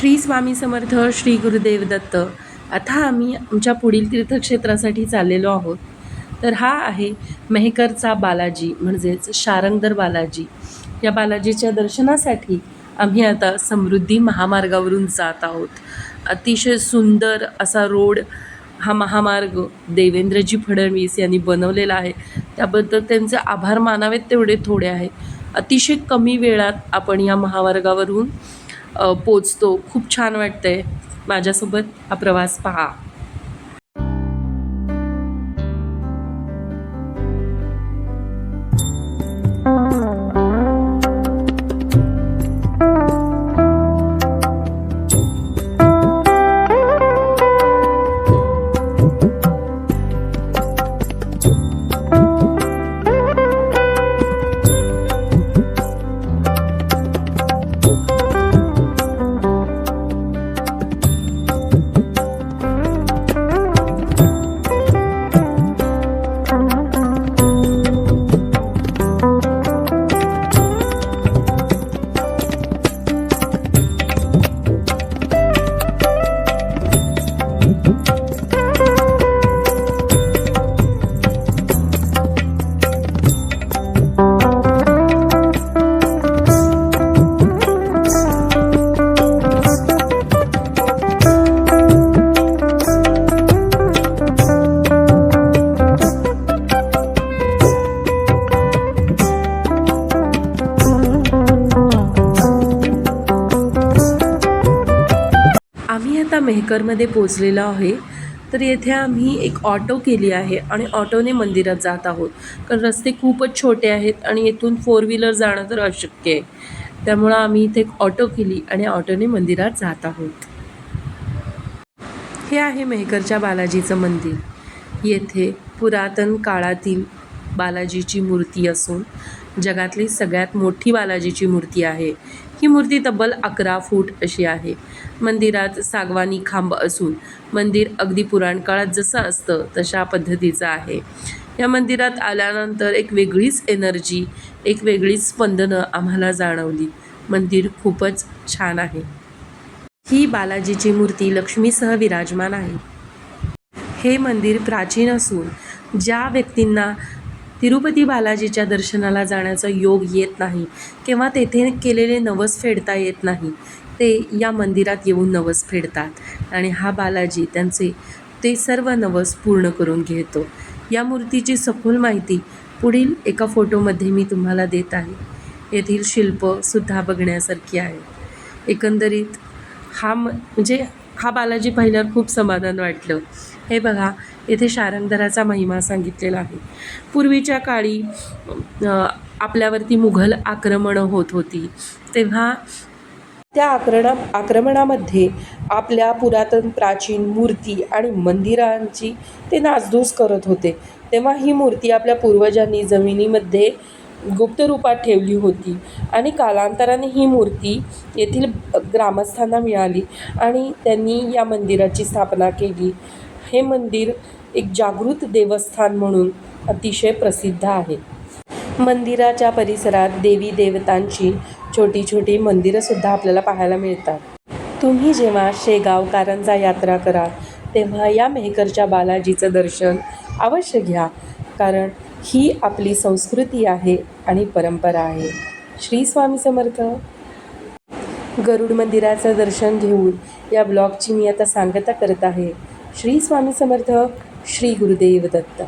श्री स्वामी समर्थ श्री गुरुदेव दत्त. आता आम्ही आमच्या पुढील तीर्थक्षेत्रासाठी चाललेलो आहोत. तर हा आहे मेहकरचा बालाजी म्हणजेच शारंगदर बालाजी. या बालाजीच्या दर्शनासाठी आम्ही आता समृद्धी महामार्गावरून जात आहोत. अतिशय सुंदर असा रोड हा महामार्ग देवेंद्रजी फडणवीस यांनी बनवलेला आहे. त्याबद्दल त्यांचे आभार मानावेत तेवढे थोडे आहे. अतिशय कमी वेळात आपण या महामार्गावरून पोचतो. खूप छान वाटतं आहे माझ्यासोबत हा प्रवास पहा. आता मेहकरमध्ये पोचलेलो आहे तर येथे आम्ही एक ऑटो केली आहे आणि ऑटोने मंदिरात जात आहोत. कारण रस्ते खूपच छोटे आहेत आणि येथून फोर व्हीलर जाणं तर अशक्य आहे. त्यामुळं आम्ही इथे एक ऑटो केली आणि ऑटोने मंदिरात जात आहोत. हे आहे मेहकरच्या बालाजीचं मंदिर. येथे पुरातन काळातील बालाजीची मूर्ती असून जगातली सगळ्यात मोठी बालाजीची मूर्ती आहे. ही मूर्ती तब्बल अकरा फूट अशी आहे. मंदिरात सागवानी खांब असून मंदिर अगदी पुराण काळात जसं असतं तशा पद्धतीचं आहे. या मंदिरात आल्यानंतर एक वेगळीच एनर्जी एक वेगळीच स्पंदनं आम्हाला जाणवली. मंदिर खूपच छान आहे. ही बालाजीची मूर्ती लक्ष्मीसह विराजमान आहे. हे मंदिर प्राचीन असून ज्या व्यक्तींना तिरुपती बालाजीच्या दर्शनाला जाण्याचा योग येत नाही किंवा तेथे केलेले नवस फेडता येत नाही ते या मंदिरात येऊन नवस फेडतात. आणि हा बालाजी त्यांचे ते सर्व नवस पूर्ण करून घेतो. या मूर्तीची सखोल माहिती पुढील एका फोटोमध्ये मी तुम्हाला देत आहे. येथील शिल्पसुद्धा बघण्यासारखी आहे. एकंदरीत हा म म्हणजे हा बालाजी पाहिल्यावर खूप समाधान वाटलं. हे बघा येथे शारंगधराचा महिमा सांगितलेला आहे. पूर्वीच्या काळी आपल्यावरती मुघल आक्रमणं होत होती. तेव्हा त्या आक्रणा आक्रमणामध्ये आपल्या पुरातन प्राचीन मूर्ती आणि मंदिरांची ते नासधूस करत होते. तेव्हा ही मूर्ती आपल्या पूर्वजांनी जमिनीमध्ये गुप्त रूपात ठेवली होती. आणि कालांतराने ही मूर्ती येथील ग्रामस्थांना मिळाली आणि त्यांनी या मंदिराची स्थापना केली. हे मंदिर एक जागृत देवस्थान म्हणून अतिशय प्रसिद्ध आहे. मंदिराच्या परिसरात देवी देवतांची छोटी छोटी मंदिरंसुद्धा आपल्याला पाहायला मिळतात. तुम्ही जेव्हा शेगाव कारंजा यात्रा करा तेव्हा या मेहकरच्या बालाजीचं दर्शन अवश्य घ्या. कारण ही आपली संस्कृती आहे आणि परंपरा आहे. श्री स्वामी समर्थ. गरुड मंदिराचं दर्शन घेऊन या ब्लॉगची मी आता सांगता करत आहे. श्री स्वामी समर्थ श्री गुरुदेव दत्त.